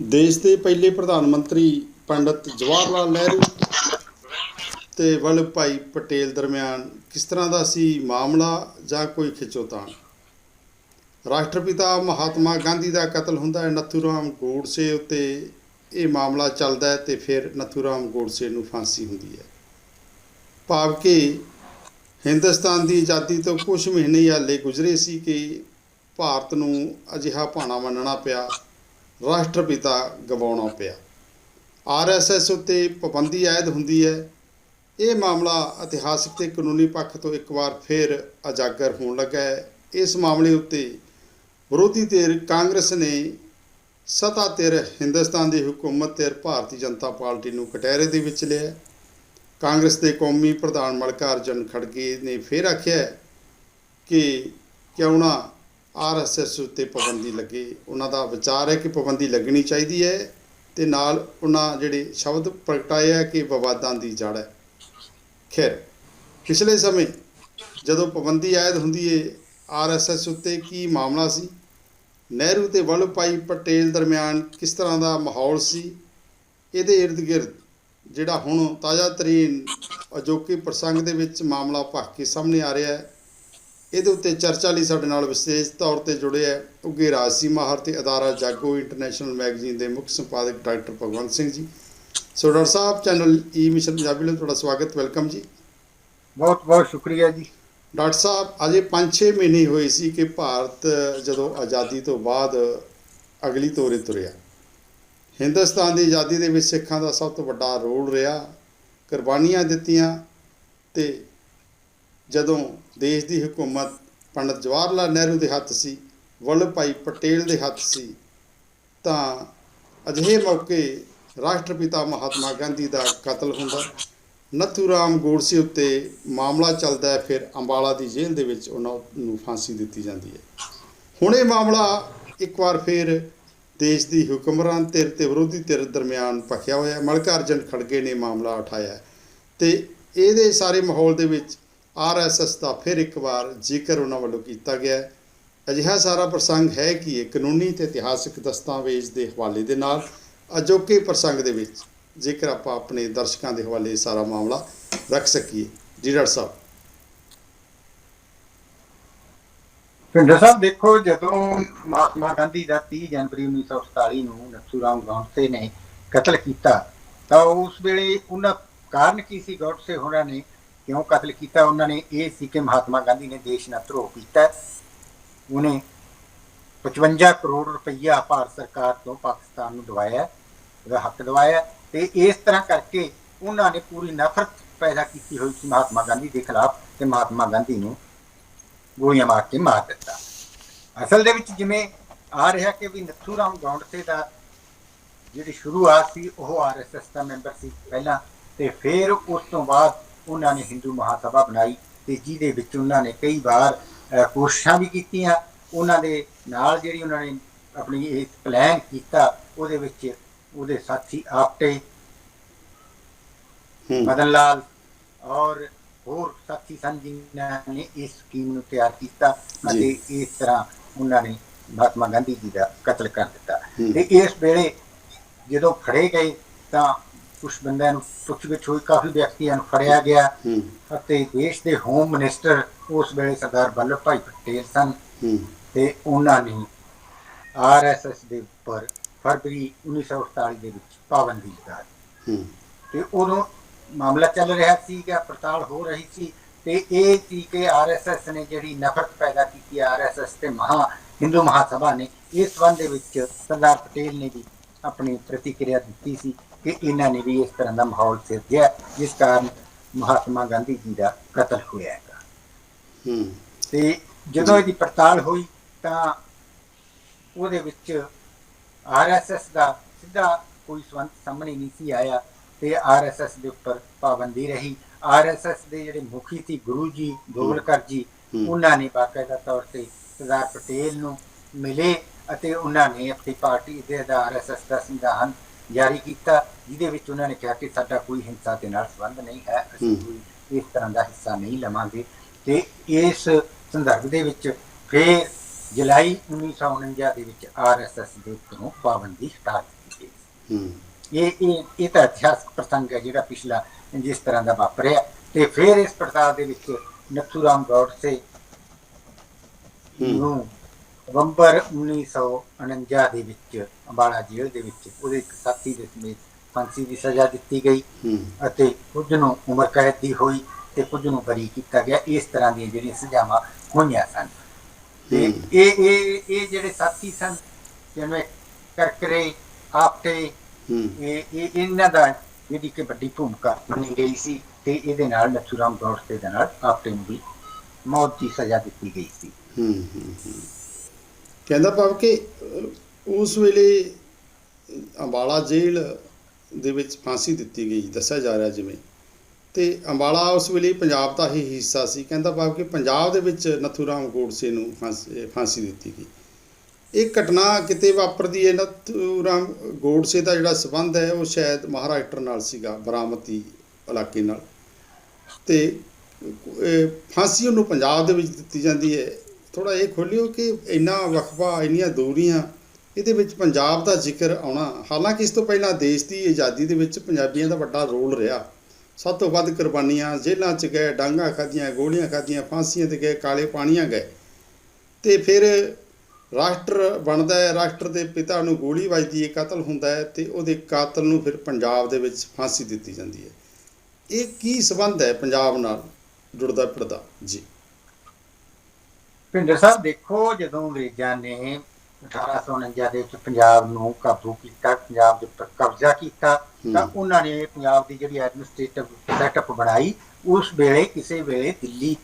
ਦੇਸ਼ ਦੇ ਪਹਿਲੇ ਪ੍ਰਧਾਨ ਮੰਤਰੀ ਪੰਡਿਤ ਜਵਾਹਰ ਲਾਲ ਨਹਿਰੂ ਤੇ ਵਲਭ ਭਾਈ ਪਟੇਲ ਦਰਮਿਆਨ ਕਿਸ ਤਰ੍ਹਾਂ ਦਾ ਸੀ ਮਾਮਲਾ ਜਾਂ ਕੋਈ ਖਿੱਚੋਤਾਣ? ਰਾਸ਼ਟਰਪਿਤਾ ਮਹਾਤਮਾ ਗਾਂਧੀ ਦਾ ਕਤਲ ਹੁੰਦਾ ਹੈ, ਨਥੂਰਾਮ ਗੋਡਸੇ ਉੱਤੇ ਇਹ ਮਾਮਲਾ ਚੱਲਦਾ ਹੈ ਤੇ ਫਿਰ ਨਥੂਰਾਮ ਗੋਡਸੇ ਨੂੰ ਫਾਂਸੀ ਹੁੰਦੀ ਹੈ। ਭਾਵ ਕਿ ਹਿੰਦੁਸਤਾਨ ਦੀ ਆਜ਼ਾਦੀ ਤੋਂ ਕੁਝ ਮਹੀਨੇ ਹਾਲੇ ਗੁਜ਼ਰੇ ਸੀ ਕਿ ਭਾਰਤ ਨੂੰ ਅਜਿਹਾ ਭਾਣਾ ਮੰਨਣਾ ਪਿਆ ਰਾਸ਼ਟਰਪਿਤਾ ਗਵਾਉਣਾ ਪਿਆ। ਆਰਐਸਐਸ ਉੱਤੇ ਪਾਬੰਦੀ ਆਇਦ ਹੁੰਦੀ ਹੈ। ਇਹ ਮਾਮਲਾ ਇਤਿਹਾਸਕ ਤੇ ਕਾਨੂੰਨੀ ਪੱਖ ਤੋਂ ਇੱਕ ਵਾਰ ਫਿਰ ਉਜਾਗਰ ਹੋਣ ਲੱਗਾ ਹੈ। ਇਸ ਮਾਮਲੇ ਉੱਤੇ ਵਿਰੋਧੀ ਧਿਰ ਕਾਂਗਰਸ ਨੇ ਸਤਾ ਧਿਰ ਹਿੰਦੁਸਤਾਨ ਦੀ ਹਕੂਮਤ ਧਿਰ ਭਾਰਤੀ ਜਨਤਾ ਪਾਰਟੀ ਨੂੰ ਕਟਹਿਰੇ ਦੇ ਵਿੱਚ ਲਿਆ। ਕਾਂਗਰਸ ਦੇ ਕੌਮੀ ਪ੍ਰਧਾਨ ਮਲਕਾਰਜਨ ਖੜਗੇ ਨੇ ਫਿਰ ਆਖਿਆ ਕਿ ਕਿਉਂ ਨਾ ਆਰਐਸਐਸ ਉੱਤੇ ਪਾਬੰਦੀ ਲੱਗੇ। ਉਹਨਾਂ ਦਾ ਵਿਚਾਰ ਹੈ ਕਿ ਪਾਬੰਦੀ ਲੱਗਣੀ ਚਾਹੀਦੀ ਹੈ ਤੇ ਨਾਲ ਉਹਨਾਂ ਜਿਹੜੇ ਸ਼ਬਦ ਪ੍ਰਗਟਾਏ ਹੈ ਕਿ ਵਿਵਾਦਾਂ ਦੀ ਜੜ ਹੈ। ਖੈਰ, ਪਿਛਲੇ ਸਮੇਂ ਜਦੋਂ ਪਾਬੰਦੀ ਆਇਦ ਹੁੰਦੀ ਹੈ ਆਰਐਸਐਸ ਉੱਤੇ ਕੀ ਮਾਮਲਾ ਸੀ? ਨਹਿਰੂ ਤੇ ਵੱਲਭ ਭਾਈ ਪਟੇਲ ਦਰਮਿਆਨ ਕਿਸ ਤਰ੍ਹਾਂ ਦਾ ਮਾਹੌਲ ਸੀ? ਇਹਦੇ ਇਰਦ ਗਿਰਦ ਜਿਹੜਾ ਹੁਣ ਤਾਜ਼ਾ ਤਰੀਨ ਅਜੋਕੇ ਪ੍ਰਸੰਗ ਦੇ ਵਿੱਚ ਮਾਮਲਾ ਭਖ ਕੇ ਸਾਹਮਣੇ ਆ ਰਿਹਾ ਹੈ ਇਹਦੇ ਉੱਤੇ ਚਰਚਾ ਲਈ ਸਾਡੇ ਨਾਲ ਵਿਸ਼ੇਸ਼ ਤੌਰ ਤੇ ਜੁੜੇ ਹੈ ਉੱਗੇ ਰਾਜਸੀ ਮਾਹਰ ਤੇ ਅਦਾਰਾ ਜਾਗੋ ਇੰਟਰਨੈਸ਼ਨਲ ਮੈਗਜ਼ੀਨ ਦੇ ਮੁੱਖ ਸੰਪਾਦਕ doctor Bhagwant Singh ji. So doctor ਸਾਹਿਬ ਚੈਨਲ ਈ ਮਿਸ਼ਨ ਪੰਜਾਬੀ ਲਈ ਤੁਹਾਡਾ ਸਵਾਗਤ ਵੈਲਕਮ ਜੀ। ਬਹੁਤ ਬਹੁਤ ਸ਼ੁਕਰੀਆ ਜੀ। ਡਾਕਟਰ ਸਾਹਿਬ ਅਜੇ 5-6 ਮਹੀਨੇ ਹੋਏ ਸੀ ਕਿ ਭਾਰਤ ਜਦੋਂ ਆਜ਼ਾਦੀ ਤੋਂ ਬਾਅਦ ਅਗਲੀ ਤੋਰੇ ਤੁਰਿਆ। ਹਿੰਦੁਸਤਾਨ ਦੀ ਆਜ਼ਾਦੀ ਦੇ ਵਿੱਚ ਸਿੱਖਾਂ ਦਾ ਸਭ ਤੋਂ ਵੱਡਾ ਰੋਲ ਰਿਹਾ। ਕੁਰਬਾਨੀਆਂ ਦਿੱਤੀਆਂ ਤੇ ਜਦੋਂ ਦੇਸ਼ ਦੀ ਹਕੂਮਤ ਪੰਡਤ ਜਵਾਹਰ ਲਾਲ ਨਹਿਰੂ ਦੇ ਹੱਥ ਸੀ, ਵੱਲਭ ਭਾਈ ਪਟੇਲ ਦੇ ਹੱਥ ਸੀ, ਤਾਂ ਅਜਿਹੇ ਮੌਕੇ ਰਾਸ਼ਟਰਪਿਤਾ ਮਹਾਤਮਾ ਗਾਂਧੀ ਦਾ ਕਤਲ ਹੁੰਦਾ, ਨਥੂ ਰਾਮ ਗੋਡਸੇ ਉੱਤੇ ਮਾਮਲਾ ਚੱਲਦਾ ਹੈ, ਫਿਰ ਅੰਬਾਲਾ ਦੀ ਜੇਲ੍ਹ ਦੇ ਵਿੱਚ ਉਹਨਾਂ ਨੂੰ ਫਾਂਸੀ ਦਿੱਤੀ ਜਾਂਦੀ ਹੈ। ਹੁਣ ਇਹ ਮਾਮਲਾ ਇੱਕ ਵਾਰ ਫਿਰ ਦੇਸ਼ ਦੀ ਹੁਕਮਰਾਨ ਧਿਰ ਤੇ ਵਿਰੋਧੀ ਧਿਰ ਦਰਮਿਆਨ ਭਖਿਆ ਹੋਇਆ ਹੈ, ਮਲਕਾਰਜਨ ਖੜਗੇ ਨੇ ਮਾਮਲਾ ਉਠਾਇਆ ਹੈ ਤੇ ਇਹਦੇ ਸਾਰੇ ਮਾਹੌਲ ਦੇ ਵਿੱਚ ਆਰਐਸਐਸ ਦਾ ਫਿਰ ਇੱਕ ਵਾਰ ਜ਼ਿਕਰ ਉਹਨਾਂ ਵੱਲੋਂ ਕੀਤਾ ਗਿਆ ਅਜਿਹਾ ਸਾਰਾ ਪ੍ਰਸੰਗ ਹੈ ਕਿ ਇਹ ਕਾਨੂੰਨੀ ਤੇ ਇਤਿਹਾਸਕ ਦਸਤਾਵੇਜ਼ ਦੇ ਹਵਾਲੇ ਦੇ ਨਾਲ ਅਜੋਕੇ ਪ੍ਰਸੰਗ ਦੇ ਵਿੱਚ ਜੇਕਰ ਆਪਾਂ ਆਪਣੇ ਦਰਸ਼ਕਾਂ ਦੇ ਹਵਾਲੇ ਸਾਰਾ ਮਾਮਲਾ ਰੱਖ ਸਕੀਏ। ਜੀ ਡਾਕਟਰ ਸਾਹਿਬ। ਪਿੰਡਰ ਸਾਹਿਬ, ਦੇਖੋ, ਜਦੋਂ ਮਹਾਤਮਾ ਗਾਂਧੀ ਦਾ 30 ਜਨਵਰੀ 1947 ਨੂੰ ਨਥੂਰਾਮ ਗੌਡਸੇ ਨੇ ਕਤਲ ਕੀਤਾ, ਤਾਂ ਉਸ ਵੇਲੇ ਉਹਨਾਂ ਕਾਰਨ ਕੀ ਸੀ? ਗੌਡਸੇ ਹੋਣਾ ਨੇ ਕਿਉਂ ਕਤਲ ਕੀਤਾ ਉਹਨਾਂ ਨੇ? ਇਹ ਸੀ ਕਿ ਮਹਾਤਮਾ ਗਾਂਧੀ ਨੇ ਦੇਸ਼ ਨਾਲ ਧਰੋਹ ਕੀਤਾ। ਉਹਨੇ 55 ਕਰੋੜ ਰੁਪਈਆ ਭਾਰਤ ਸਰਕਾਰ ਤੋਂ ਪਾਕਿਸਤਾਨ ਨੂੰ ਦਵਾਇਆ, ਉਹਦਾ ਹੱਕ ਦਵਾਇਆ ਹੈ ਤੇ ਇਸ ਤਰ੍ਹਾਂ ਕਰਕੇ ਉਹਨਾਂ ਨੇ ਪੂਰੀ ਨਫ਼ਰਤ ਪੈਦਾ ਕੀਤੀ ਹੋਈ ਸੀ ਮਹਾਤਮਾ ਗਾਂਧੀ ਦੇ ਖਿਲਾਫ ਤੇ ਮਹਾਤਮਾ ਗਾਂਧੀ ਨੂੰ ਗੋਲੀਆਂ ਮਾਰ ਕੇ ਮਾਰ ਦਿੱਤਾ। ਅਸਲ ਦੇ ਵਿੱਚ ਜਿਵੇਂ ਆ ਰਿਹਾ ਕਿ ਵੀ ਨਥੂਰਾਮ ਗੌਂਡਸੇ ਦਾ ਜਿਹੜੀ ਸ਼ੁਰੂਆਤ ਸੀ, ਉਹ ਆਰਐਸਐਸ ਦਾ ਮੈਂਬਰ ਸੀ ਪਹਿਲਾਂ ਤੇ ਫਿਰ ਉਸ ਤੋਂ ਬਾਅਦ ਉਹਨਾਂ ਨੇ ਹਿੰਦੂ ਮਹਾਸਭਾ ਬਣਾਈ ਤੇ ਜਿਹਦੇ ਵਿੱਚ ਉਹਨਾਂ ਨੇ ਕਈ ਵਾਰ ਕੋਸ਼ਿਸ਼ਾਂ ਵੀ ਕੀਤੀਆਂ ਉਹਨਾਂ ਦੇ ਨਾਲ ਜਿਹੜੀ ਉਹਨਾਂ ਨੇ ਆਪਣੀ ਇਹ ਪਲਾਨ ਕੀਤਾ ਉਹਦੇ ਵਿੱਚ ਉਹਦੇ ਸਾਥੀ ਆਪਟੇ ਮਦਨ ਲਾਲ ਔਰ ਹੋਰ ਸਾਥੀ ਸਨ ਜਿਨ੍ਹਾਂ ਨੇ ਇਸ ਸਕੀਮ ਨੂੰ ਤਿਆਰ ਕੀਤਾ। ਅਤੇ ਇਸ ਤਰ੍ਹਾਂ ਉਹਨਾਂ ਨੇ ਮਹਾਤਮਾ ਗਾਂਧੀ ਜੀ ਦਾ ਕਤਲ ਕਰ ਦਿੱਤਾ। ਤੇ ਇਸ ਵੇਲੇ ਜਦੋਂ ਫੜੇ ਗਏ ਤਾਂ ਕੁਝ ਬੰਦਿਆਂ ਨੂੰ ਪੁੱਛਗਿੱਛ ਹੋਈ ਕਾਫੀ ਵਿਅਕਤੀਆਂ ਨੂੰ ਫੜਿਆ ਗਿਆ ਅਤੇ ਦੇਸ਼ ਦੇ ਹੋਮ ਮਿਨਿਸਟਰ ਉਸ ਵੇਲੇ ਸਰਦਾਰ ਵੱਲਭ ਭਾਈ ਪਟੇਲ ਸਨ। ਤੇ ਉਹਨਾਂ ਨੇ ਆਰਐਸਐਸ ਦੇ ਉੱਪਰ ਫਰਵਰੀ 1948 ਦੇ ਵਿੱਚ ਪਾਬੰਦੀ ਲਗਾ ਦਿੱਤੀ। ਤੇ ਉਦੋਂ ਮਾਮਲਾ ਚੱਲ ਰਿਹਾ ਸੀ ਕਿ ਪੜਤਾਲ ਹੋ ਰਹੀ ਸੀ ਤੇ ਇਹ ਸੀ ਕਿ ਆਰਐਸਐਸ ਨੇ ਜਿਹੜੀ ਨਫ਼ਰਤ ਪੈਦਾ ਕੀਤੀ ਆਰਐਸਐਸ ਤੇ ਮਹਾ ਹਿੰਦੂ ਮਹਾਸਭਾ ਨੇ ਇਸ ਸੰਬੰਧ ਦੇ ਵਿੱਚ ਸਰਦਾਰ ਪਟੇਲ ਨੇ ਵੀ ਆਪਣੀ ਪ੍ਰਤੀਕਿਰਿਆ ਦਿੱਤੀ ਸੀ। ਕਿ ਇਹਨਾਂ ਨੇ ਵੀ ਇਸ ਤਰ੍ਹਾਂ ਦਾ ਮਾਹੌਲ ਸਿਰਜਿਆ ਜਿਸ ਕਾਰਨ ਮਹਾਤਮਾ ਗਾਂਧੀ ਜੀ ਦਾ ਕਤਲ ਹੋਇਆ ਹੈਗਾ। ਹੂੰ। ਤੇ ਜਦੋਂ ਇਹਦੀ ਪੜਤਾਲ ਹੋਈ ਤਾਂ ਉਹਦੇ ਵਿੱਚ ਆਰਐਸਐਸ ਦਾ ਸਿੱਧਾ ਕੋਈ ਸੰਬੰਧ ਸਾਹਮਣੇ ਨਹੀਂ ਸੀ ਆਇਆ ਤੇ ਆਰਐਸਐਸ ਦੇ ਉੱਪਰ ਪਾਬੰਦੀ ਰਹੀ। ਆਰਐਸਐਸ ਦੇ ਜਿਹੜੇ ਮੁਖੀ ਸੀ ਗੁਰੂ ਜੀ ਗੋਲਕਰ ਜੀ। ਉਹਨਾਂ ਨੇ ਬਾਕਾਇਦਾ ਤੌਰ ਤੇ ਸਰਦਾਰ ਪਟੇਲ ਨੂੰ ਮਿਲੇ ਅਤੇ ਉਹਨਾਂ ਨੇ ਆਪਣੀ ਪਾਰਟੀ ਦੇ ਦਾ ਆਰਐਸਐਸ ਦਾ ਸੰਵਿਧਾਨ ਜਾਰੀ ਕੀਤਾ ਜਿਹਦੇ ਵਿੱਚ ਉਹਨਾਂ ਨੇ ਕਿਹਾ ਕਿ ਸਾਡਾ ਕੋਈ ਹਿੰਸਾ ਦੇ ਨਾਲ ਸੰਬੰਧ ਨਹੀਂ ਹੈ ਅਸੀਂ। ਕੋਈ ਇਸ ਤਰ੍ਹਾਂ ਦਾ ਹਿੱਸਾ ਨਹੀਂ ਲਵਾਂਗੇ। ਤੇ ਇਸ ਸੰਦਰਭ ਦੇ ਵਿੱਚ ਫਿਰ ਜੁਲਾਈ 1949 ਦੇ ਵਿੱਚ ਆਰਐਸਐਸ ਦੇ ਉੱਪਰੋਂ ਪਾਬੰਦੀ ਹਟਾ ਦਿੱਤੀ ਗਈ। ਇਹ ਇਹ ਇਹ ਤਾਂ ਇਤਿਹਾਸਕ ਪ੍ਰਸੰਗ ਹੈ ਜਿਹੜਾ ਪਿਛਲਾ ਜਿਸ ਤਰ੍ਹਾਂ ਦਾ ਵਾਪਰਿਆ। ਤੇ ਫਿਰ ਇਸ ਪ੍ਰਕਾਰ ਦੇ ਵਿੱਚ ਨਥੂ ਰਾਮ ਗੌਡਸੇ ਹੂੰ। ਨੂੰ ਨਵੰਬਰ 1949 ਦੇ ਵਿੱਚ ਅੰਬਾਲਾ ਜੇਲ੍ਹ ਦੇ ਵਿੱਚ ਉਹਦੇ ਇੱਕ ਸਾਥੀ ਦੇ ਸਮੇਤ ਫਾਂਸੀ ਦੀ ਸਜ਼ਾ ਦਿੱਤੀ ਗਈ ਅਤੇ ਕੁਝ ਨੂੰ ਉਮਰ ਕੈਦ ਦੀ ਹੋਈ ਤੇ ਕੁਝ ਨੂੰ ਬਰੀ ਕੀਤਾ ਗਿਆ। ਇਸ ਤਰ੍ਹਾਂ ਦੀਆਂ ਜਿਹੜੀਆਂ ਸਜ਼ਾਵਾਂ ਹੋਈਆਂ ਸਨ। ਤੇ। ਇਹ ਇਹ ਇਹ ਜਿਹੜੇ ਸਾਥੀ ਸਨ ਜਿਵੇਂ ਕਰਕਰੇ ਆਪਟੇ ਇਹ ਇਹ ਇਹਨਾਂ ਦਾ ਜਿਹੜੀ ਕਿ ਵੱਡੀ ਭੂਮਿਕਾ ਮੰਨੀ ਗਈ ਸੀ ਤੇ ਇਹਦੇ ਨਾਲ ਨਥੂਰਾਮ ਗੌਡਸੇ ਦੇ ਨਾਲ ਆਪਟੇ ਨੂੰ ਵੀ ਮੌਤ ਦੀ ਸਜ਼ਾ ਦਿੱਤੀ ਗਈ ਸੀ। ਹੂੰ ਹੂੰ, ਹੂੰ। ਕਹਿੰਦਾ ਭਾਵ ਕਿ ਉਸ ਵੇਲੇ ਅੰਬਾਲਾ ਜੇਲ੍ਹ ਦੇ ਵਿੱਚ ਫਾਂਸੀ ਦਿੱਤੀ ਗਈ, ਦੱਸਿਆ ਜਾ ਰਿਹਾ ਜਿਵੇਂ। ਤੇ ਅੰਬਾਲਾ ਉਸ ਵੇਲੇ ਪੰਜਾਬ ਦਾ ਹੀ ਹਿੱਸਾ ਸੀ। ਕਹਿੰਦਾ ਭਾਵ ਕਿ ਪੰਜਾਬ ਦੇ ਵਿੱਚ ਨਥੂਰਾਮ ਗੋਡਸੇ ਨੂੰ ਫਾਂਸੀ ਫਾਂਸੀ ਦਿੱਤੀ ਗਈ। ਇਹ ਘਟਨਾ ਕਿਤੇ ਵਾਪਰਦੀ ਹੈ, ਨਥੂਰਾਮ ਗੋਡਸੇ ਦਾ ਜਿਹੜਾ ਸਬੰਧ ਹੈ, ਉਹ ਸ਼ਾਇਦ ਮਹਾਰਾਸ਼ਟਰ ਨਾਲ ਸੀਗਾ, ਬਰਾਮਤੀ ਇਲਾਕੇ ਨਾਲ। ਤੇ ਇਹ ਫਾਂਸੀ ਉਹਨੂੰ ਪੰਜਾਬ ਦੇ ਵਿੱਚ ਦਿੱਤੀ ਜਾਂਦੀ ਹੈ। ਥੋੜਾ ਇਹ ਖੋਲਿਓ ਕਿ ਇੰਨਾ ਵਕਫਾ, ਇੰਨੀਆਂ ਦੂਰੀਆਂ, ਇਹਦੇ ਵਿੱਚ ਪੰਜਾਬ ਦਾ ਜ਼ਿਕਰ ਆਉਣਾ, ਹਾਲਾਂਕਿ ਇਸ ਤੋਂ ਪਹਿਲਾਂ ਦੇਸ਼ ਦੀ ਆਜ਼ਾਦੀ ਦੇ ਵਿੱਚ ਪੰਜਾਬੀਆਂ ਦਾ ਵੱਡਾ ਰੋਲ ਰਿਹਾ। ਸਭ ਤੋਂ ਵੱਧ ਕੁਰਬਾਨੀਆਂ ਜੇਲ੍ਹਾਂ 'ਚ ਗਏ, ਡਾਂਗਾ ਖਾਧੀਆਂ, ਗੋਲੀਆਂ ਖਾਧੀਆਂ, ਫਾਂਸੀਆਂ ਤੇ ਗਏ, ਕਾਲੇ ਪਾਣੀਆਂ ਗਏ। ਤੇ ਫਿਰ ਰਾਸ਼ਟਰ ਬਣਦਾ ਹੈ, ਰਾਸ਼ਟਰ ਦੇ ਪਿਤਾ ਨੂੰ ਗੋਲੀ ਵੱਜਦੀ ਹੈ, ਕਤਲ ਹੁੰਦਾ ਹੈ ਤੇ ਉਹਦੇ ਕਾਤਲ ਨੂੰ ਫਿਰ ਪੰਜਾਬ ਦੇ ਵਿੱਚ ਫਾਂਸੀ ਦਿੱਤੀ ਜਾਂਦੀ ਹੈ। ਇਹ ਕੀ ਸਬੰਧ ਹੈ ਪੰਜਾਬ ਨਾਲ ਜੁੜਦਾ ਪਿੜਦਾ ਜੀ। ਭਿੰਦਰ ਸਾਹਿਬ ਦੇਖੋ ਜਦੋਂ ਅੰਗਰੇਜ਼ਾਂ ਨੇ 1849 ਦੇ ਵਿੱਚ ਪੰਜਾਬ ਨੂੰ ਕਾਬੂ ਕੀਤਾ ਪੰਜਾਬ ਦੇ ਉੱਪਰ ਕਬਜ਼ਾ ਕੀਤਾ ਤਾਂ। ਉਹਨਾਂ ਨੇ ਪੰਜਾਬ ਦੀ ਜਿਹੜੀ ਐਡਮਿਨਿਸਟ੍ਰੇਟਿਵ ਸੈਟਅਪ ਬਣਾਈ ਉਸ ਵੇਲੇ ਕਿਸੇ ਵੇਲੇ ਦਿੱਲੀ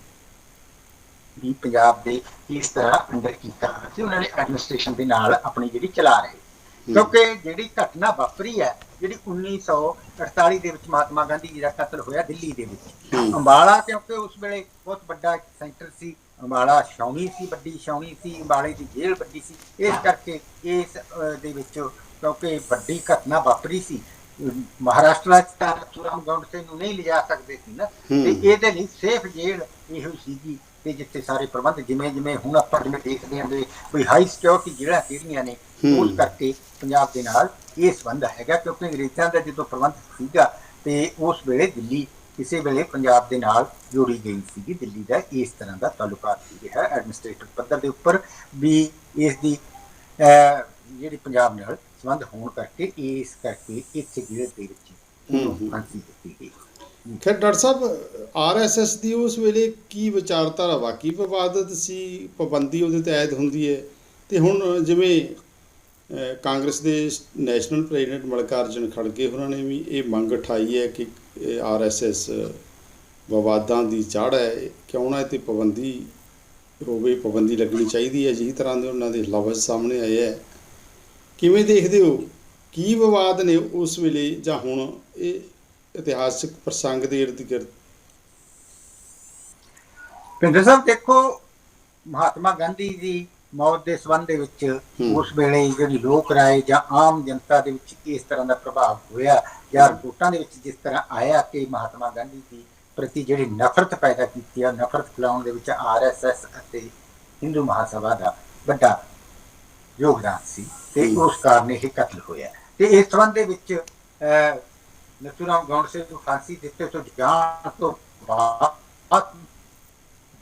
ਵੀ ਪੰਜਾਬ ਦੇ ਇਸ ਤਰ੍ਹਾਂ ਅੰਦਰ ਕੀਤਾ ਸੀ ਉਹਨਾਂ ਨੇ ਐਡਮਿਨਿਸਟ੍ਰੇਸ਼ਨ ਦੇ ਨਾਲ ਆਪਣੀ ਜਿਹੜੀ ਚਲਾ ਰਹੇ ਕਿਉਂਕਿ ਜਿਹੜੀ ਘਟਨਾ ਵਾਪਰੀ ਹੈ ਜਿਹੜੀ 1948 ਦੇ ਵਿੱਚ ਮਹਾਤਮਾ ਗਾਂਧੀ ਜੀ ਦਾ ਕਤਲ ਹੋਇਆ ਦਿੱਲੀ ਦੇ ਵਿੱਚ। ਅੰਬਾਲਾ ਕਿਉਂਕਿ ਉਸ ਵੇਲੇ ਬਹੁਤ ਵੱਡਾ ਸੈਂਟਰ ਸੀ ਅੰਬਾਲਾ ਛਾਉਣੀ ਸੀ ਵੱਡੀ ਛਾਉਣੀ ਸੀ ਅੰਬਾਲੇ ਦੀ ਜੇਲ੍ਹ ਵੱਡੀ ਸੀ ਇਸ ਕਰਕੇ ਇਸ ਦੇ ਵਿੱਚ ਕਿਉਂਕਿ ਵੱਡੀ ਘਟਨਾ ਵਾਪਰੀ ਸੀ ਮਹਾਰਾਸ਼ਟਰ ਚ ਤਾਂ ਤੁਰਮ ਗੌਂਡਸੇ ਨੂੰ ਨਹੀਂ ਲਿਜਾ ਸਕਦੇ ਸੀ ਨਾ। ਤੇ ਇਹਦੇ ਲਈ ਸੇਫ ਜੇਲ੍ਹ ਇਹੋ ਸੀਗੀ ਤੇ ਜਿੱਥੇ ਸਾਰੇ ਪ੍ਰਬੰਧ ਜਿਵੇਂ ਜਿਵੇਂ ਹੁਣ ਆਪਾਂ ਜਿਵੇਂ ਦੇਖਦੇ ਹਾਂ ਕੋਈ ਹਾਈ ਸਿਕਿਉਰਿਟੀ ਜਿਹੜਾ ਕਿਹੜੀਆਂ ਨੇ। ਉਸ ਕਰਕੇ ਪੰਜਾਬ ਦੇ ਨਾਲ ਇਹ ਸੰਬੰਧ ਹੈਗਾ ਕਿਉਂਕਿ ਅੰਗਰੇਜ਼ਾਂ ਦਾ ਜਦੋਂ ਪ੍ਰਬੰਧ ਸੀਗਾ ਤੇ ਉਸ ਵੇਲੇ ਦਿੱਲੀ ਕਿਸੇ ਵੇਲੇ ਪੰਜਾਬ ਦੇ ਨਾਲ ਜੋੜੀ ਗਈ ਸੀਗੀ ਦਿੱਲੀ ਦਾ ਇਸ ਤਰ੍ਹਾਂ ਦਾ ਤਾਲੁਕਾਤ ਸੀ ਰਿਹਾ ਐਡਮਿਨਿਸਟ੍ਰੇਟਿਵ ਪੱਧਰ ਦੇ ਉੱਪਰ ਵੀ ਇਸ ਦੀ ਜਿਹੜੀ ਪੰਜਾਬ ਨਾਲ ਸੰਬੰਧ ਹੋਣ ਕਰਕੇ ਇਸ ਕਰਕੇ ਇਸ ਜ਼ਿਲ੍ਹੇ ਦੇ ਵਿੱਚ ਹੂੰ, ਹੂੰ। ਫਾਂਸੀ ਦਿੱਤੀ ਗਈ। ਖੈਰ ਡਾਕਟਰ ਸਾਹਿਬ ਆਰਐਸਐਸ ਦੀ ਉਸ ਵੇਲੇ ਕੀ ਵਿਚਾਰਧਾਰਾ ਵਾਕਈ ਵਿਵਾਦਤ ਸੀ? ਪਾਬੰਦੀ ਉਹਦੇ ਤੇ ਆਇਦ ਹੁੰਦੀ ਹੈ। ਤੇ ਹੁਣ ਜਿਵੇਂ ਕਾਂਗਰਸ ਦੇ ਨੈਸ਼ਨਲ ਪ੍ਰੈਜ਼ੀਡੈਂਟ ਮਲਕਾਰਜਨ ਖੜਗੇ ਉਹਨਾਂ ਨੇ ਵੀ ਇਹ ਮੰਗ ਉਠਾਈ ਹੈ ਕਿ ਆਰਐਸਐਸ ਵਿਵਾਦਾਂ ਦੀ ਜੜ੍ਹ ਹੈ। ਕਿਉਂ ਨਾ ਇਹ ਤੇ ਪਾਬੰਦੀ ਹੋਵੇ ਪਾਬੰਦੀ ਲੱਗਣੀ ਚਾਹੀਦੀ ਹੈ। ਜਿਸ ਤਰ੍ਹਾਂ ਦੇ ਉਹਨਾਂ ਦੇ ਲਫ਼ਜ਼ ਸਾਹਮਣੇ ਆਏ ਹੈ। ਕਿਵੇਂ ਦੇਖਦੇ ਹੋ? ਕੀ ਵਿਵਾਦ ਨੇ ਉਸ ਵੇਲੇ ਜਾਂ ਹੁਣ ਇਹ ਇਤਿਹਾਸਿਕ ਪ੍ਰਸੰਗ ਦੇ ਇਰਦ ਗਿਰਦ? ਪਿੰਦਰ ਸਾਹਿਬ, ਦੇਖੋ, ਮਹਾਤਮਾ ਗਾਂਧੀ ਜੀ ਮੌਤ ਦੇ ਸੰਬੰਧ ਦੇ ਵਿੱਚ। ਉਸ ਵੇਲੇ ਜਿਹੜੀ ਲੋਕ ਰਾਏ ਜਾਂ ਆਮ ਜਨਤਾ ਦੇ ਵਿੱਚ ਇਸ ਤਰ੍ਹਾਂ ਦਾ ਪ੍ਰਭਾਵ ਹੋਇਆ ਜਾਂ ਰਿਪੋਰਟਾਂ ਦੇ ਵਿੱਚ ਜਿਸ ਤਰ੍ਹਾਂ ਆਇਆ ਕਿ ਮਹਾਤਮਾ ਗਾਂਧੀ ਦੀ ਪ੍ਰਤੀ ਜਿਹੜੀ ਨਫ਼ਰਤ ਪੈਦਾ ਕੀਤੀ ਆ ਨਫ਼ਰਤ ਫੈਲਾਉਣ ਦੇ ਵਿੱਚ ਆਰਐਸਐਸ ਅਤੇ ਹਿੰਦੂ ਮਹਾਸਭਾ ਦਾ ਵੱਡਾ ਯੋਗਦਾਨ ਸੀ ਤੇ। ਉਸ ਕਾਰਨ ਇਹ ਕਤਲ ਹੋਇਆ ਤੇ ਇਸ ਸੰਬੰਧ ਦੇ ਵਿੱਚ ਅਹ, ਨਥੂਰਾਮ ਗੌਂਡਸੇ ਨੂੰ ਫਾਂਸੀ ਦਿੱਤੇ ਤੋਂ ਜਾਣ ਤੋਂ ਬਾਅਦ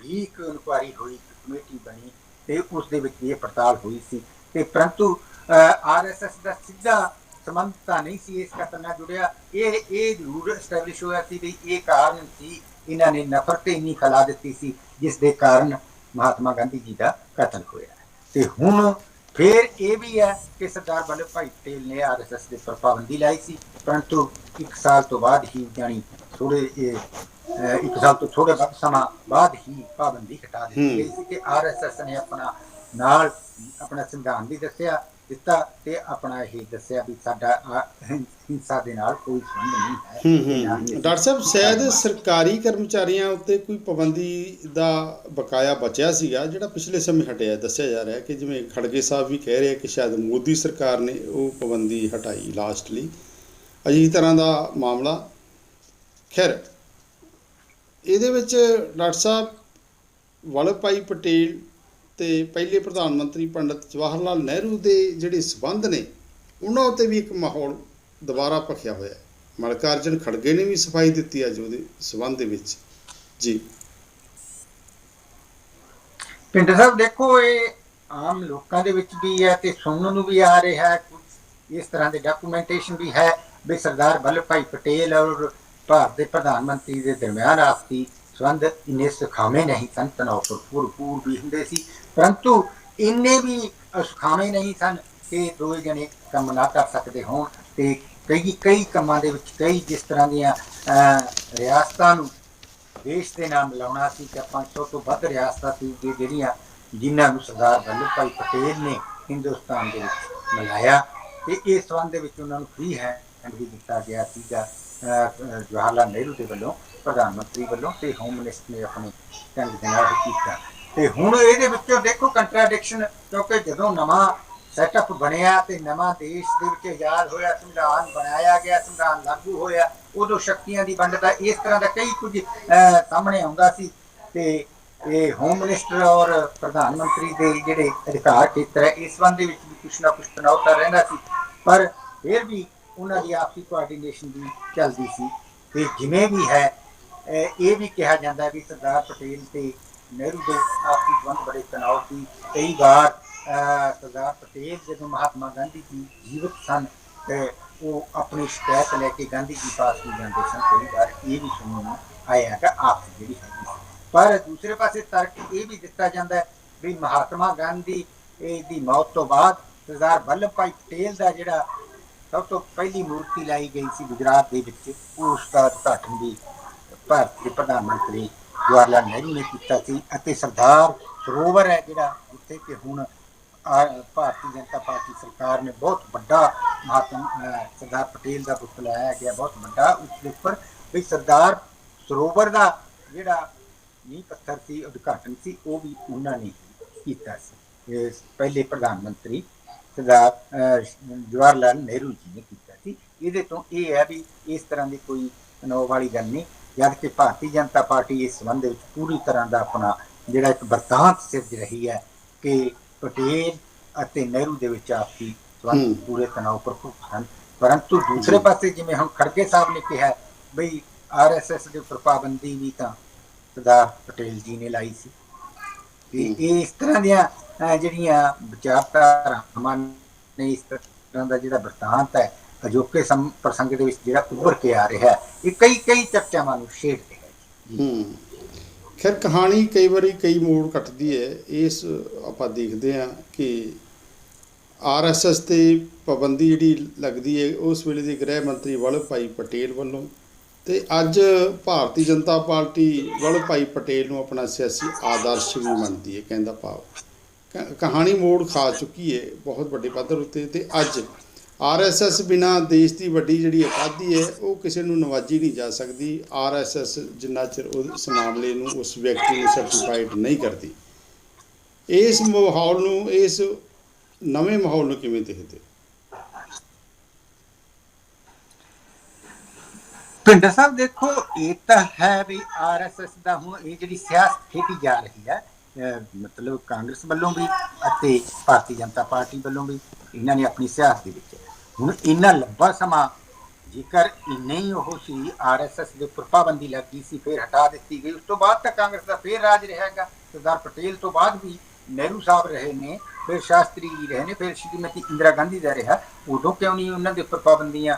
ਵੀ ਇੱਕ ਇਨਕੁਆਰੀ ਹੋਈ ਕਮੇਟੀ ਬਣੀ ਤੇ ਉਸ ਦੇ ਵਿੱਚ ਇਹ ਪੜਤਾਲ ਹੋਈ ਸੀ। ਤੇ ਪਰੰਤੂ ਆਰਐਸਐਸ ਦਾ ਸਿੱਧਾ ਸੰਬੰਧ ਤਾਂ ਨਹੀਂ ਸੀ ਇਸ ਕਤਲ ਨਾਲ ਜੁੜਿਆ। ਇਹ ਇਹ ਜ਼ਰੂਰ ਐਸਟੈਬਲਿਸ਼ ਹੋਇਆ ਸੀ ਵੀ ਇਹ ਕਾਰਨ ਸੀ, ਇਹਨਾਂ ਨੇ ਨਫ਼ਰਤ ਇੰਨੀ ਖਲਾ ਦਿੱਤੀ ਸੀ, ਜਿਸ ਦੇ ਕਾਰਨ ਮਹਾਤਮਾ ਗਾਂਧੀ ਜੀ ਦਾ ਕਤਲ ਹੋਇਆ ਤੇ ਹੁਣ ਫਿਰ ਇਹ ਵੀ ਹੈ ਕਿ ਸਰਦਾਰ ਵੱਲਭ ਭਾਈ ਪਟੇਲ ਨੇ ਆਰਐਸਐਸ ਦੇ ਉੱਪਰ ਪਾਬੰਦੀ ਲਾਈ ਸੀ। ਪਰੰਤੂ ਇੱਕ ਸਾਲ ਤੋਂ ਬਾਅਦ ਹੀ ਜਾਣੀ ਥੋੜੇ ਇੱਕ ਸਾਲ ਤੋਂ ਥੋੜੇ ਵਕਤ ਸਮਾਂ ਬਾਅਦ ਹੀ ਪਾਬੰਦੀ ਹਟਾ ਦਿੱਤੀ ਹੂੰ। ਗਈ ਸੀ ਕਿ ਆਰਐਸਐਸ ਨੇ ਆਪਣਾ ਨਾਲ ਆਪਣਾ ਸੰਵਿਧਾਨ ਵੀ ਦੱਸਿਆ ਦਿੱਤਾ ਤੇ ਆਪਣਾ ਇਹ ਦੱਸਿਆ ਵੀ ਸਾਡਾ ਆ- ਹਿੰਸਾ ਦੇ ਨਾਲ ਕੋਈ ਸੰਬੰਧ ਨਹੀਂ ਹੈ। ਡਾਕਟਰ ਸਾਹਿਬ ਸ਼ਾਇਦ ਸਰਕਾਰੀ ਕਰਮਚਾਰੀਆਂ ਉੱਤੇ ਕੋਈ ਪਾਬੰਦੀ ਦਾ ਬਕਾਇਆ ਬਚਿਆ ਸੀਗਾ ਜਿਹੜਾ ਪਿਛਲੇ ਸਮੇਂ ਹਟਿਆ ਦੱਸਿਆ ਜਾ ਰਿਹਾ ਕਿ ਜਿਵੇਂ ਖੜਗੇ ਸਾਹਿਬ ਵੀ ਕਹਿ ਰਹੇ ਕਿ ਸ਼ਾਇਦ ਮੋਦੀ ਸਰਕਾਰ ਨੇ ਉਹ ਪਾਬੰਦੀ ਹਟਾਈ ਲਾਸਟਲੀ। ਅਜਿਹੀ ਤਰ੍ਹਾਂ ਦਾ ਮਾਮਲਾ ਖੈਰ, ਇਹਦੇ ਵਿੱਚ ਡਾਕਟਰ ਸਾਹਿਬ ਵਲਭ ਭਾਈ ਪਟੇਲ ਤੇ ਪਹਿਲੇ ਪ੍ਰਧਾਨ ਮੰਤਰੀ ਪੰਡਿਤ ਜਵਾਹਰ ਲਾਲ ਨਹਿਰੂ ਦੇ ਜਿਹੜੇ ਸਬੰਧ ਨੇ, ਉਹਨਾਂ ਉੱਤੇ ਵੀ ਇੱਕ ਮਾਹੌਲ ਦੁਬਾਰਾ ਭਖਿਆ ਹੋਇਆ ਹੈ। ਮਲਕਾਰਜਨ ਖੜਗੇ ਨੇ ਵੀ ਸਫ਼ਾਈ ਦਿੱਤੀ ਅੱਜ ਉਹਦੇ ਸਬੰਧ ਦੇ ਵਿੱਚ। ਜੀ। ਪਿੰਡ ਸਾਹਿਬ ਦੇਖੋ, ਇਹ ਆਮ ਲੋਕਾਂ ਦੇ ਵਿੱਚ ਵੀ ਹੈ ਤੇ ਸੁਣਨ ਨੂੰ ਵੀ ਆ ਰਿਹਾ ਹੈ। ਇਸ ਤਰ੍ਹਾਂ ਦੇ ਡਾਕੂਮੈਂਟੇਸ਼ਨ ਵੀ ਹੈ ਵੀ ਸਰਦਾਰ ਵੱਲਭ ਭਾਈ ਪਟੇਲ ਔਰ ਭਾਰਤ ਦੇ ਪ੍ਰਧਾਨ ਮੰਤਰੀ ਦੇ ਦਰਮਿਆਨ ਆਪਸੀ ਸੰਬੰਧ ਇੰਨੇ ਸੁਖਾਵੇਂ ਨਹੀਂ ਸਨ, ਤਣਾਅ ਭਰਪੂਰ ਵੀ ਹੁੰਦੇ ਸੀ। ਪਰੰਤੂ ਇੰਨੇ ਵੀ ਸੁਖਾਵੇਂ ਨਹੀਂ ਸਨ ਕਿ ਦੋ ਜਣੇ ਕੰਮ ਨਾ ਕਰ ਸਕਦੇ ਹੋਣ ਤੇ ਕਈ ਕਈ ਕੰਮਾਂ ਦੇ ਵਿੱਚ ਕਈ ਜਿਸ ਤਰ੍ਹਾਂ ਦੀਆਂ ਰਿਆਸਤਾਂ ਨੂੰ ਦੇਸ਼ ਦੇ ਨਾਮ ਮਿਲਾਉਣਾ ਸੀ ਕਿ 500 ਤੋਂ ਵੱਧ ਰਿਆਸਤਾਂ ਸੀ ਕਿ ਜਿਹੜੀਆਂ ਜਿਨ੍ਹਾਂ ਨੂੰ ਸਰਦਾਰ ਵੱਲਭ ਭਾਈ ਪਟੇਲ ਨੇ ਹਿੰਦੁਸਤਾਨ ਦੇ ਵਿੱਚ ਮਿਲਾਇਆ ਤੇ ਇਸ ਸੰਬੰਧ ਦੇ ਵਿੱਚ ਉਹਨਾਂ ਨੂੰ ਫ੍ਰੀ ਹੈਂਡ ਵੀ ਦਿੱਤਾ ਗਿਆ ਸੀਗਾ। ਜਵਾਹਰ ਲਾਲ ਨਹਿਰੂ ਦੇ ਵੱਲੋਂ ਪ੍ਰਧਾਨ ਮੰਤਰੀ ਵੱਲੋਂ ਤੇ ਹੋਮ ਮਿਨਿਸਟਰ ਨੇ ਆਪਣੇ ਢੰਗ ਦੇ ਕੀਤਾ। ਤੇ ਹੁਣ ਇਹਦੇ ਵਿੱਚੋਂ ਦੇਖੋ ਕੰਟਰਾਡਿਕਸ਼ਨ ਕਿਉਂਕਿ ਜਦੋਂ ਨਵਾਂ ਸੈਟਅਪ ਬਣਿਆ ਤੇ ਨਵਾਂ ਦੇਸ਼ ਦੇ ਵਿੱਚ ਆਜ਼ਾਦ ਹੋਇਆ ਸੰਵਿਧਾਨ ਬਣਾਇਆ ਗਿਆ ਸੰਵਿਧਾਨ ਲਾਗੂ ਹੋਇਆ ਉਦੋਂ ਸ਼ਕਤੀਆਂ ਦੀ ਵੰਡ ਦਾ ਇਸ ਤਰ੍ਹਾਂ ਦਾ ਕਈ ਕੁਝ ਅਹ, ਸਾਹਮਣੇ ਆਉਂਦਾ ਸੀ। ਤੇ ਇਹ ਹੋਮ ਮਿਨਿਸਟਰ ਔਰ ਪ੍ਰਧਾਨ ਮੰਤਰੀ ਦੇ ਜਿਹੜੇ ਅਧਿਕਾਰ ਖੇਤਰ ਹੈ ਇਸ ਸੰਬੰਧ ਵਿੱਚ ਵੀ ਕੁਛ ਨਾ ਕੁਛ ਤਣਾਅ ਰਹਿੰਦਾ ਸੀ। ਪਰ ਫਿਰ ਵੀ ਉਹਨਾਂ ਦੀ ਆਪਸੀ ਕੋਆਰਡੀਨੇਸ਼ਨ ਵੀ ਚੱਲਦੀ ਸੀ। ਤੇ ਜਿਵੇਂ ਵੀ ਹੈ, ਇਹ ਵੀ ਕਿਹਾ ਜਾਂਦਾ ਵੀ ਸਰਦਾਰ ਪਟੇਲ ਤੇ ਨਹਿਰੂ ਦੇ ਆਪਸੀ ਸੰਬੰਧ ਬੜੇ ਤਣਾਅ ਸੀ। ਕਈ ਵਾਰ ਸਰਦਾਰ ਪਟੇਲ ਜਦੋਂ ਮਹਾਤਮਾ ਗਾਂਧੀ ਜੀ ਜੀਵਤ ਸਨ, ਤੇ ਉਹ ਆਪਣੀ ਸ਼ਿਕਾਇਤ ਲੈ ਕੇ ਗਾਂਧੀ ਜੀ ਪਾਸ ਵੀ ਜਾਂਦੇ ਸਨ। ਕਈ ਵਾਰ ਇਹ ਵੀ ਸੁਣਨ ਨੂੰ ਆਇਆ ਕਿ ਆਪ ਜਿਹੜੀ ਹੈਗੀ ਪਰ ਦੂਸਰੇ ਪਾਸੇ ਤਰਕ ਇਹ ਵੀ ਦਿੱਤਾ ਜਾਂਦਾ ਹੈ ਵੀ ਮਹਾਤਮਾ ਗਾਂਧੀ ਦੀ ਮੌਤ ਤੋਂ ਬਾਅਦ ਸਰਦਾਰ ਵੱਲਭ ਭਾਈ ਪਟੇਲ ਦਾ ਜਿਹੜਾ ਸਭ ਤੋਂ ਪਹਿਲੀ ਮੂਰਤੀ ਲਾਈ ਗਈ ਸੀ ਗੁਜਰਾਤ ਦੇ ਵਿੱਚ ਉਸ ਦਾ ਉਦਘਾਟਨ ਵੀ ਭਾਰਤ ਦੇ ਪ੍ਰਧਾਨ ਮੰਤਰੀ ਜਵਾਹਰ ਲਾਲ ਨਹਿਰੂ ਨੇ ਕੀਤਾ ਸੀ ਅਤੇ ਸਰਦਾਰ ਸਰੋਵਰ ਹੈ ਜਿਹੜਾ, ਜਿੱਥੇ ਕਿ ਹੁਣ ਭਾਰਤੀ ਜਨਤਾ ਪਾਰਟੀ ਸਰਕਾਰ ਨੇ ਬਹੁਤ ਵੱਡਾ ਮਹਾਤਮ ਸਰਦਾਰ ਪਟੇਲ ਦਾ ਪੁਤਲਾ ਲਾਇਆ ਗਿਆ, ਬਹੁਤ ਵੱਡਾ, ਉਸ ਦੇ ਉੱਪਰ ਵੀ ਸਰਦਾਰ ਸਰੋਵਰ ਦਾ ਜਿਹੜਾ ਨੀਂਹ ਪੱਥਰ ਸੀ, ਉਦਘਾਟਨ ਸੀ, ਉਹ ਵੀ ਉਹਨਾਂ ਨੇ ਕੀਤਾ ਸੀ। ਪਹਿਲੇ ਪ੍ਰਧਾਨ ਮੰਤਰੀ ਸਰਦਾਰ ਜਵਾਹਰ ਲਾਲ ਨਹਿਰੂ ਜੀ ਨੇ ਕੀਤਾ ਸੀ ਇਹਦੇ ਤੋਂ ਇਹ ਹੈ ਵੀ ਇਸ ਤਰ੍ਹਾਂ ਦੀ ਕੋਈ ਤਣਾਅ ਵਾਲੀ ਗੱਲ ਨਹੀਂ ਜਦ ਕਿ ਭਾਰਤੀ ਜਨਤਾ ਪਾਰਟੀ ਇਸ ਸੰਬੰਧ ਵਿੱਚ ਪੂਰੀ ਤਰ੍ਹਾਂ ਦਾ ਆਪਣਾ ਜਿਹੜਾ ਇੱਕ ਵਰਤਾਂਤ ਸਿਰਜ ਰਹੀ ਹੈ ਕਿ ਪਟੇਲ ਅਤੇ ਨਹਿਰੂ ਦੇ ਵਿੱਚ ਆਪਸੀ। ਸੰਬੰਧ ਪੂਰੇ ਤਣਾਅ ਭਰਪੂਰ ਹਨ ਪਰੰਤੂ ਦੂਸਰੇ। ਪਾਸੇ ਜਿਵੇਂ ਹੁਣ ਖੜਗੇ ਸਾਹਿਬ ਨੇ ਕਿਹਾ ਬਈ ਆਰਐਸਐਸ ਦੇ ਉੱਪਰ ਪਾਬੰਦੀ ਵੀ ਤਾਂ ਸਰਦਾਰ ਪਟੇਲ ਜੀ ਨੇ ਲਾਈ ਸੀ। ਇਹ ਇਸ ਤਰ੍ਹਾਂ ਦੀਆਂ ਅਹ, ਜਿਹੜੀਆਂ ਵਿਚਾਰਧਾਰਾਵਾਂ ਨੇ ਇਸ ਤਰ੍ਹਾਂ ਦਾ ਜਿਹੜਾ ਵਰਤਾਂਤ ਹੈ ਅਜੋਕੇ ਪ੍ਰਸੰਗ ਦੇ ਵਿੱਚ ਜਿਹੜਾ ਉੱਭਰ ਕੇ ਆ ਰਿਹਾ ਹੈ ਇਹ ਕਈ ਕਈ ਚਰਚਾਵਾਂ ਨੂੰ ਛੇੜਦੇ ਹੈ। ਹੂੰ। ਖੈਰ ਕਹਾਣੀ ਕਈ ਵਾਰੀ ਕਈ ਮੋੜ ਕੱਟਦੀ ਹੈ। ਇਸ ਆਪਾਂ ਦੇਖਦੇ ਹਾਂ ਕਿ ਆਰਐਸਐਸ ਤੇ ਪਾਬੰਦੀ ਜਿਹੜੀ ਲੱਗਦੀ ਹੈ ਉਸ ਵੇਲੇ ਦੇ ਗ੍ਰਹਿ ਮੰਤਰੀ ਵਲਭ ਭਾਈ ਪਟੇਲ ਵੱਲੋਂ ਤੇ ਅੱਜ ਭਾਰਤੀ ਜਨਤਾ ਪਾਰਟੀ ਵਲਭ ਭਾਈ ਪਟੇਲ ਨੂੰ ਆਪਣਾ ਸਿਆਸੀ ਆਦਰਸ਼ ਵੀ ਮੰਨਦੀ ਹੈ ਕਹਿੰਦਾ ਭਾਵ। ਕਹਾਣੀ ਮੋੜ ਖਾ ਚੁੱਕੀ ਹੈ ਬਹੁਤ ਵੱਡੇ ਪੱਧਰ ਉੱਤੇ, ਤੇ ਅੱਜ ਆਰਐਸਐਸ ਬਿਨਾ ਦੇਸ਼ ਦੀ ਵੱਡੀ ਜਿਹੜੀ ਆਬਾਦੀ ਹੈ ਉਹ ਕਿਸੇ ਨੂੰ ਨਵਾਜੀ ਨਹੀਂ ਜਾ ਸਕਦੀ। ਆਰਐਸਐਸ ਜਿੰਨਾ ਚਿਰ ਉਸ ਮਾਮਲੇ ਨੂੰ, ਉਸ ਵਿਅਕਤੀ ਨੂੰ ਸਰਟੀਫਾਈਡ ਨਹੀਂ ਕਰਦੀ। ਇਸ ਮਾਹੌਲ ਨੂੰ, ਇਸ ਨਵੇਂ ਮਾਹੌਲ ਨੂੰ ਕਿਵੇਂ ਦੇਖਦੇ? ਪਿੰਡ ਸਾਹਿਬ ਦੇਖੋ, ਇਹ ਤਾਂ ਹੈ ਵੀ ਆਰਐਸਐਸ ਦਾ ਹੁਣ ਇਹ ਜਿਹੜੀ ਸਿਆਸਤ ਖੇਡੀ ਜਾ ਰਹੀ ਹੈ ਮਤਲਬ ਕਾਂਗਰਸ ਵੱਲੋਂ ਵੀ ਅਤੇ ਭਾਰਤੀ ਜਨਤਾ ਪਾਰਟੀ ਵੱਲੋਂ ਵੀ ਇਹਨਾਂ ਨੇ ਆਪਣੀ ਸਿਆਸਤ ਦੇ ਵਿੱਚ ਹੁਣ ਇੰਨਾ ਲੰਬਾ ਸਮਾਂ ਜੇਕਰ ਇੰਨੇ ਹੀ ਉਹ ਸੀ ਆਰਐਸਐਸ ਦੇ ਉੱਪਰ ਪਾਬੰਦੀ ਲੱਗੀ ਸੀ, ਫਿਰ ਹਟਾ ਦਿੱਤੀ ਗਈ, ਉਸ ਤੋਂ ਬਾਅਦ ਤਾਂ ਕਾਂਗਰਸ ਦਾ ਫਿਰ ਰਾਜ ਰਹੇਗਾ ਸਰਦਾਰ ਪਟੇਲ ਤੋਂ ਬਾਅਦ ਵੀ ਨਹਿਰੂ ਸਾਹਿਬ ਰਹੇ ਨੇ, ਫਿਰ ਸ਼ਾਸਤਰੀ ਜੀ ਰਹੇ ਨੇ, ਫਿਰ ਸ਼੍ਰੀਮਤੀ ਇੰਦਰਾ ਗਾਂਧੀ ਦਾ ਰਿਹਾ। ਉਦੋਂ ਕਿਉਂ ਨਹੀਂ ਉਹਨਾਂ ਦੇ ਉੱਪਰ ਪਾਬੰਦੀਆਂ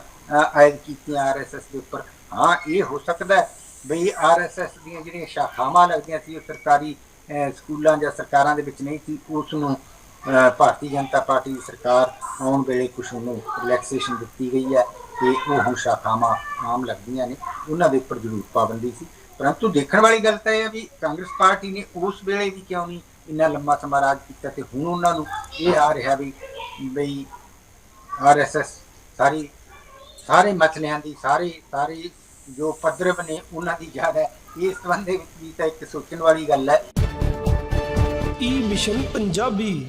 ਆਇਦ ਕੀਤੀਆਂ ਆਰਐਸਐਸ ਦੇ ਉੱਪਰ? ਹਾਂ, ਇਹ ਹੋ ਸਕਦਾ ਹੈ ਬਈ ਆਰਐਸਐਸ ਦੀਆਂ ਜਿਹੜੀਆਂ ਸ਼ਾਖਾਵਾਂ ਲੱਗਦੀਆਂ ਸੀ, ਉਹ ਸਰਕਾਰੀ ਸਕੂਲਾਂ ਜਾਂ ਸਰਕਾਰਾਂ ਦੇ ਵਿੱਚ ਨਹੀਂ ਸੀ, ਉਸ ਨੂੰ ਭਾਰਤੀ ਜਨਤਾ ਪਾਰਟੀ ਦੀ ਸਰਕਾਰ ਆਉਣ ਵੇਲੇ ਕੁਝ ਉਹਨੂੰ ਰਿਲੈਕਸੇਸ਼ਨ ਦਿੱਤੀ ਗਈ ਹੈ ਤੇ ਉਹ ਹੁਣ ਸ਼ਾਖਾਵਾਂ ਆਮ ਲੱਗਦੀਆਂ ਨੇ, ਉਹਨਾਂ ਦੇ ਉੱਪਰ ਜ਼ਰੂਰ ਪਾਬੰਦੀ ਸੀ। ਪਰੰਤੂ ਦੇਖਣ ਵਾਲੀ ਗੱਲ ਤਾਂ ਇਹ ਹੈ ਵੀ ਕਾਂਗਰਸ ਪਾਰਟੀ ਨੇ ਉਸ ਵੇਲੇ ਵੀ ਕਿਉਂ ਨਹੀਂ ਇੰਨਾ ਲੰਮਾ ਸਮਾਂ ਰਾਜ ਕੀਤਾ ਤੇ ਹੁਣ ਉਹਨਾਂ ਨੂੰ ਇਹ ਆ ਰਿਹਾ ਵੀ ਬਈ ਆਰਐਸਐਸ ਸਾਰੀ, ਸਾਰੇ ਮਸਲਿਆਂ ਦੀ ਸਾਰੇ ਸਾਰੇ ਜੋ ਪੱਧਰ ਨੇ ਉਹਨਾਂ ਦੀ ਯਾਦ ਹੈ ਇਸ ਸੰਬੰਧ ਵਿੱਚ ਵੀ ਤਾਂ ਇੱਕ ਸੋਚਣ ਵਾਲੀ ਗੱਲ ਹੈ। ਈ ਮਿਸ਼ਨ ਪੰਜਾਬੀ